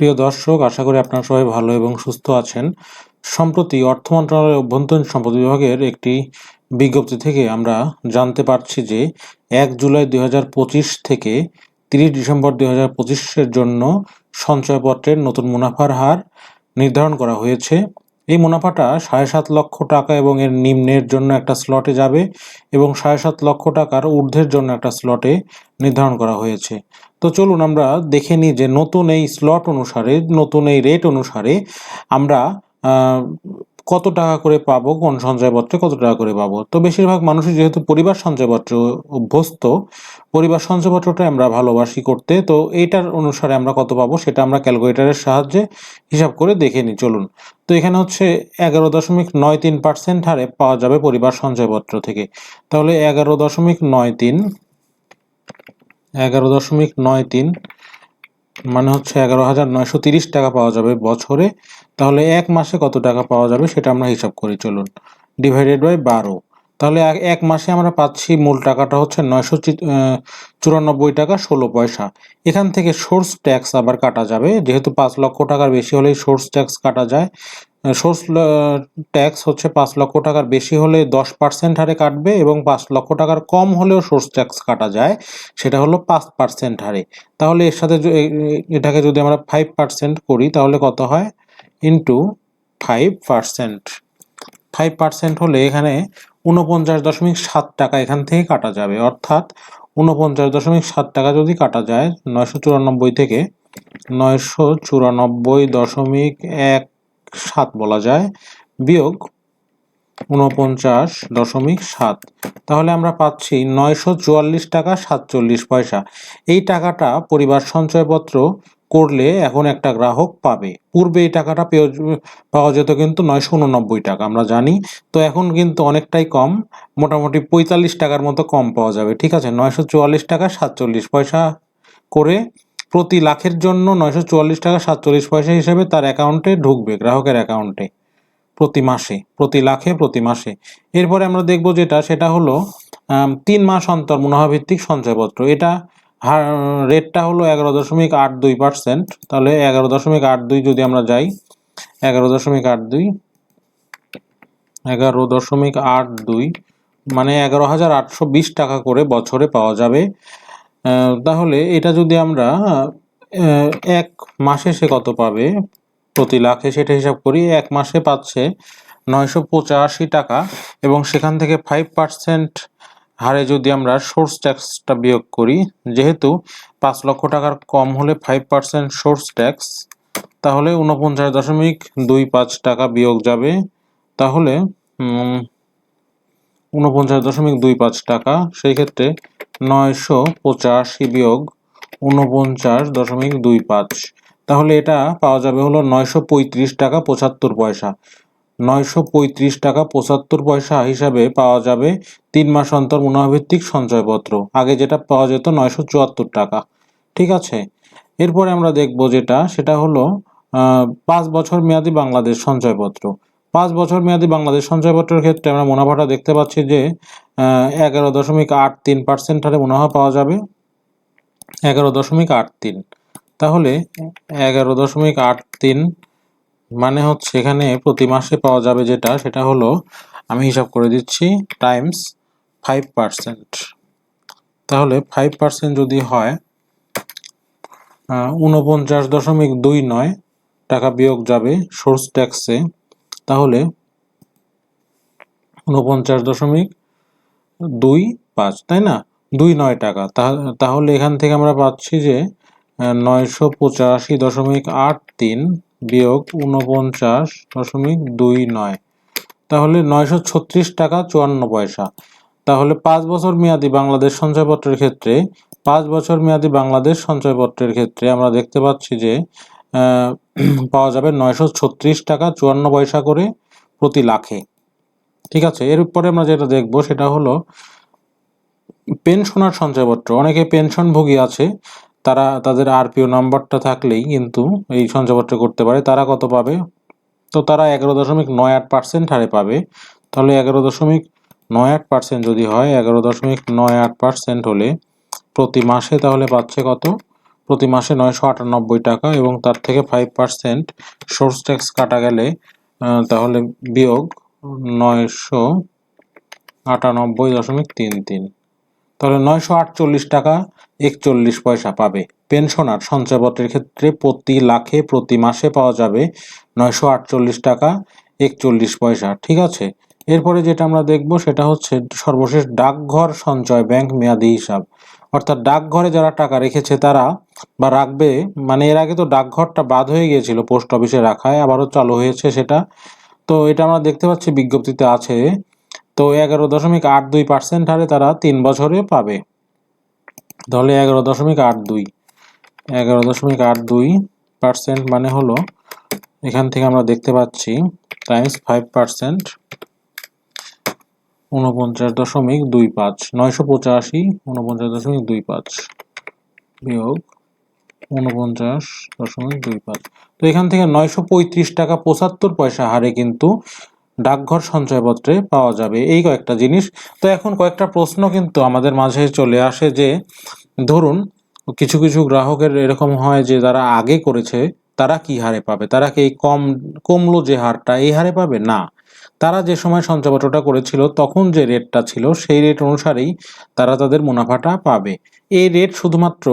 প্রিয় দর্শক, আশা করি আপনারা সবাই ভালো এবং সুস্থ আছেন। সম্প্রতি অর্থ মন্ত্রণালয়ের অভ্যন্তরীণ সম্পদ বিভাগের একটি বিজ্ঞপ্তি থেকে আমরা জানতে পারছি যে, এক জুলাই দুই হাজার পঁচিশ থেকে তিরিশ ডিসেম্বর দুই হাজার পঁচিশের জন্য সঞ্চয়পত্রের নতুন মুনাফার হার নির্ধারণ করা হয়েছে। এই মুনাফাটা সাড়ে সাত লক্ষ টাকা এবং এর নিম্নের জন্য একটা স্লটে যাবে এবং সাড়ে সাত লক্ষ টাকার ঊর্ধ্বের জন্য একটা স্লটে নির্ধারণ করা হয়েছে। তো চলুন আমরা দেখে নিই যে নতুন এই স্লট অনুসারে, নতুন এই রেট অনুসারে আমরা কত টাকা করে পাবো, কোন সঞ্চয়পত্রে কত টাকা করে পাবো? তো বেশিরভাগ মানুষই যেহেতু পরিবার সঞ্চয়পত্র অভ্যস্ত, পরিবার সঞ্চয়পত্রটা আমরা ভালোবাসি করতে, তো এইটার অনুসারে আমরা কত পাবো সেটা আমরা ক্যালকুলেটরের সাহায্যে হিসাব করে দেখে নিই, চলুন। তো এখানে হচ্ছে এগারো দশমিক নয় তিন পার্সেন্ট হারে পাওয়া যাবে পরিবার সঞ্চয়পত্র থেকে। তাহলে এগারো দশমিক নয় তিন, এগারো দশমিক নয় তিন মানে হচ্ছে এগারো হাজার নয়শো তিরিশ টাকা পাওয়া যাবে বছরে। তাহলে এক মাসে কত টাকা পাওয়া যাবে সেটা আমরা হিসাব করি, চলুন। ডিভাইডেড বাই বারো। তাহলে এক- মাসে আমরা পাচ্ছি মূল টাকাটা হচ্ছে নয়শো চুরানব্বই টাকা ষোলো পয়সা। এখান থেকে সোর্স ট্যাক্স আবার কাটা যাবে। যেহেতু পাঁচ লক্ষ টাকার বেশি হলেই সোর্স ট্যাক্স কাটা যায় সোর্স ট্যাক্স হচ্ছে পাঁচ লক্ষ টাকার বেশি হলে দশ পার্সেন্ট হারে কাটবে এবং পাঁচ লক্ষ টাকার কম হলেও সোর্স ট্যাক্স কাটা যায়, সেটা হলো পাঁচ পার্সেন্ট হারে। তাহলে এর সাথে এটাকে যদি আমরা ফাইভ পার্সেন্ট করি, তাহলে কত হয়? Into five percent five percent হলে এখানে উনপঞ্চাশ দশমিক সাত টাকা এখান থেকে কাটা যাবে। অর্থাৎ উনপঞ্চাশ দশমিক সাত টাকা যদি কাটা যায়, নয়শো চুরানব্বই থেকে নয়শো চুরানব্বই দশমিক এক সাত বলা যায়, বিয়োগ উনপঞ্চাশ দশমিক সাত। তাহলে আমরা পাচ্ছি নয়শো চুয়াল্লিশ টাকা সাতচল্লিশ পয়সা। এই টাকাটা পরিবার সঞ্চয়পত্র করলে এখন একটা গ্রাহক পাবে। পূর্বে এই টাকাটা পাওয়া যেত কিন্তু নয়শো উননব্বই টাকা, আমরা জানি। তো এখন কিন্তু অনেকটাই কম, মোটামুটি পঁয়তাল্লিশ টাকার মতো কম পাওয়া যাবে। ঠিক আছে, নয়শো চুয়াল্লিশ টাকা সাতচল্লিশ পয়সা করে প্রতি লাখের জন্য নয়শো চুয়াল্লিশ টাকা সাতচল্লিশ পয়সা হিসেবে তার অ্যাকাউন্টে ঢুকবে, গ্রাহকের অ্যাকাউন্টে প্রতি মাসে, প্রতি লাখে প্রতি মাসে। এরপরে আমরা দেখব যেটা, সেটা হলো তিন মাস অন্তর মুনাফাভিত্তিক সঞ্চয়পত্র। এটা হার রেটটা হলো এগারো দশমিক আট দুই পার্সেন্ট তাহলে এগারো দশমিক আট দুই যদি আমরা যাই, এগারো দশমিক আট দুই, এগারো দশমিক আট দুই মানে এগারো হাজার আটশো বিশ টাকা করে বছরে পাওয়া যাবে। তাহলে এটা যদি আমরা এক মাসে সে কত পাবে? প্রতি লাখে সেটা হিসাব করি, এক মাসে পাচ্ছে নয়শো পঁচাশি টাকা এবং সেখান থেকে ফাইভ পার্সেন্ট হারে যদি আমরা সোর্স ট্যাক্সটা বিয়োগ করি, যেহেতু পাঁচ লক্ষ টাকার কম হলে ফাইভ পার্সেন্ট সোর্স ট্যাক্স তাহলে উনপঞ্চাশ দশমিক দুই পাঁচ টাকা বিয়োগ যাবে। তাহলে উনপঞ্চাশ দশমিক দুই পাঁচ টাকা, সেই ক্ষেত্রে নয়শো পঁচাশি বিয়োগ উনপঞ্চাশ দশমিক দুই পাঁচ। তাহলে এটা পাওয়া যাবে হলো নয়শো পঁয়ত্রিশ টাকা পঁচাত্তর পয়সা। নয়শো পঁয়ত্রিশ টাকা পঁচাত্তর পয়সা হিসাবে পাওয়া যাবে তিন মাস অন্তর মুনাভিত্তিক সঞ্চয়পত্র। আগে যেটা পাওয়া যেত নয়শো চুয়াত্তর টাকা। ঠিক আছে? এরপরে আমরা দেখব যেটা, সেটা হলো পাঁচ বছর মেয়াদি বাংলাদেশ সঞ্চয়পত্র। পাঁচ বছর মেয়াদি বাংলাদেশ সঞ্চয়পত্রের ক্ষেত্রে আমরা মুনাফাটা দেখতে পাচ্ছি যে এগারো দশমিক আট তিন পার্সেন্ট হারে মুনাফা পাওয়া যাবে। এগারো দশমিক আট তিন। তাহলে, এগারো দশমিক আট তিন মানে হচ্ছে এখানে প্রতি মাসে পাওয়া যাবে যেটা, সেটা হলো আমি হিসাব করে দিচ্ছি টাইমস ফাইভ পার্সেন্ট তাহলে ফাইভ পার্সেন্ট যদি হয় উনপঞ্চাশ দশমিক দুই নয় টাকা বিয়োগ যাবে সোর্স ট্যাক্সে তাহলে উনপঞ্চাশ দশমিক দুই পাঁচ, তাই না? দুই নয় টাকা। তাহলে এখান থেকে আমরা পাচ্ছি যে নয়শো পঁচাশি দশমিক আট তিন বিয়োগ উনপঞ্চাশ দশমিক দুই নয়। তাহলে নয়শো ছত্রিশ টাকা চুয়ান্ন পয়সা। তাহলে পাঁচ বছর মেয়াদি বাংলাদেশ সঞ্চয়পত্রের ক্ষেত্রে, পাঁচ বছর মেয়াদি বাংলাদেশ সঞ্চয়পত্রের ক্ষেত্রে আমরা দেখতে পাচ্ছি যে পাওয়া যাবে নয়শো ছত্রিশ টাকা চুয়ান্ন পয়সা করে প্রতি লাখে। ঠিক আছে? এরপরে আমরা যেটা দেখব সেটা হলো, পেনশনার সঞ্চয়পত্র। অনেকে পেনশনভোগী আছে তারা তাদের আরপিও নাম্বারটা থাকলেই কিন্তু এই সঞ্চয়পত্র করতে পারে। তারা কত পাবে? তো তারা এগারো দশমিক নয় আট পার্সেন্ট হারে পাবে। তাহলে এগারো দশমিক নয় আট পার্সেন্ট যদি হয়, এগারো দশমিক নয় আট পার্সেন্ট হলে প্রতি মাসে তাহলে পাচ্ছে কত? প্রতি মাসে নয়শো আটানব্বই টাকা এবং তার থেকে ফাইভ পার্সেন্ট সোর্স ট্যাক্স কাটা গেলে তাহলে বিয়োগ নয়শো আটানব্বই দশমিক তিন তিন। তাহলে নয়শো আটচল্লিশ টাকা একচল্লিশ পয়সা পাবে। পেনশনার সঞ্চয়পত্রের ক্ষেত্রে প্রতি লাখে প্রতি মাসে পাওয়া যাবে নয়শো আটচল্লিশ টাকা একচল্লিশ পয়সা, ঠিক আছে? এরপরে যেটা আমরা দেখব সেটা হচ্ছে সর্বশেষ ডাকঘর সঞ্চয় ব্যাংক মেয়াদি হিসাব। অর্থাৎ ডাকঘরে যারা টাকা রেখেছে তারা বা রাখবে মানে এর আগে তো ডাকঘরটা বাদ হয়ে গিয়েছিল পোস্ট অফিসে রাখায়, আবারও চালু হয়েছে সেটা। তো এটা আমরা দেখতে পাচ্ছি, বিজ্ঞপ্তিতে আছে তো এগারো দশমিক আট দুই পার্সেন্ট হারে তারা তিন বছরে পাবে। তাহলে এগারো দশমিক আট দুই। এগারো দশমিক আট দুই পার্সেন্ট মানে হলো, এখান থেকে আমরা দেখতে পাচ্ছি টাইমস ফাইভ পার্সেন্ট উনপঞ্চাশ দশমিক দুই পাঁচ, নয়শো পঁচাশি, উনপঞ্চাশ দশমিক দুই পাঁচ বিয়োগ উনপঞ্চাশ দশমিক দুই পাঁচ। তো এখান থেকে নয়শো পঁয়ত্রিশ টাকা পঁচাত্তর পয়সা হারে কিন্তু ডাকঘর সঞ্চয়পত্রে পাওয়া যাবে। এই কয়েকটা জিনিস। তো এখন কয়েকটা প্রশ্ন কিন্তু আমাদের মাঝে চলে আসে যে, ধরুন, কিছু কিছু গ্রাহকের এরকম হয় যে, যারা আগে করেছে, তারা কি হারে পাবে? তারা কি কম, কমলো যে হারটা, এই হারে পাবে? না। তারা যে সময় সঞ্চয়পত্রটা করেছিল, তখন যে রেটটা ছিল, সেই রেট অনুসারেই তারা তাদের মুনাফাটা পাবে। এই রেট শুধুমাত্র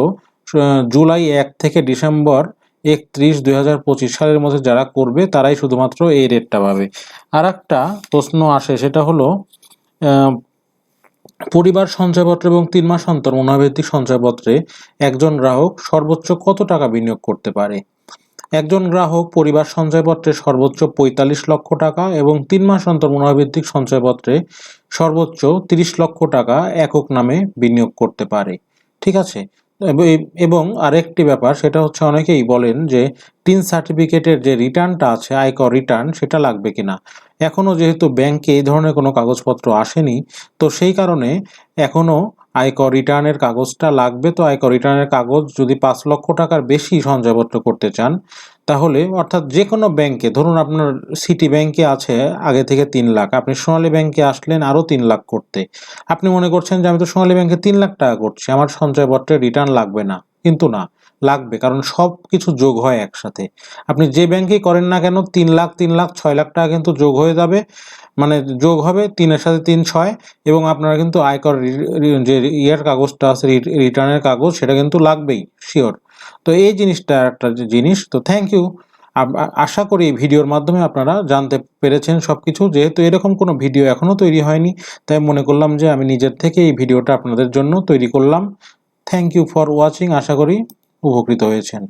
জুলাই এক থেকে ডিসেম্বর একত্রিশ দুই সালের মধ্যে যারা করবে, তারাই শুধুমাত্র এই রেটটা পাবে। আর একটা প্রশ্ন আসে, সেটা হলো পরিবার সঞ্চয়পত্র এবং তিন মাস অন্তর মনোভিত্তিক সঞ্চয়পত্রে একজন গ্রাহক সর্বোচ্চ কত টাকা বিনিয়োগ করতে পারে? একজন গ্রাহক পরিবার সঞ্চয়পত্রে সর্বোচ্চ পঁয়তাল্লিশ লক্ষ টাকা এবং তিন মাস অন্তর মনোভিত্তিক সঞ্চয়পত্রে সর্বোচ্চ তিরিশ লক্ষ টাকা একক নামে বিনিয়োগ করতে পারে। ঠিক আছে? এব- আরেকটি ব্যাপার, সেটা হচ্ছে অনেকেই বলেন যে টিন সার্টিফিকেটের যে রিটার্নটা আছে, আয়কর রিটার্ন, সেটা লাগবে কিনা। এখনও যেহেতু ব্যাংকে এই ধরনের কোনো কাগজপত্র আসেনি, তো সেই কারণে এখনও আয়কর রিটার্নের কাগজটা লাগবে। তো আয়কর রিটার্নের কাগজ যদি পাঁচ লক্ষ টাকার বেশি সঞ্চয়পত্র করতে চান তাহলে অর্থাৎ যে কোনো ব্যাংকে ধরুন আপনার সিটি ব্যাংকে আছে আগে থেকে তিন লাখ, আপনি সোনালী ব্যাংকে আসলেন আরও তিন লাখ করতে। আপনি মনে করছেন যে আমি তো সোনালী ব্যাংকে তিন লাখ টাকা করছি, আমার সঞ্চয়পত্রে রিটার্ন লাগবে না। কিন্তু না, লাগবে, কারণ সব কিছু যোগ হয় একসাথে। আপনি যে ব্যাংকেই করেন না কেন, তিন লাখ তিন লাখ, ছয় লাখ টাকা কিন্তু যোগ হয়ে যাবে। মানে যোগ হবে তিনের সাথে তিন ছয়, এবং আপনারা কিন্তু আয়কর যে ইয়ের কাগজটা আছে রিটার্নের কাগজ, সেটা কিন্তু লাগবেই শিওর তো এই জিনিসটা একটা যে জিনিস, তো থ্যাংক ইউ আশা করি এই ভিডিওর মাধ্যমে আপনারা জানতে পেরেছেন সব কিছু যেহেতু এরকম কোনো ভিডিও এখনও তৈরি হয়নি, তাই মনে করলাম যে আমি নিজের থেকে এই ভিডিওটা আপনাদের জন্য তৈরি করলাম। থ্যাংক ইউ ফর ওয়াচিং আশা করি উপকৃত হয়েছেন।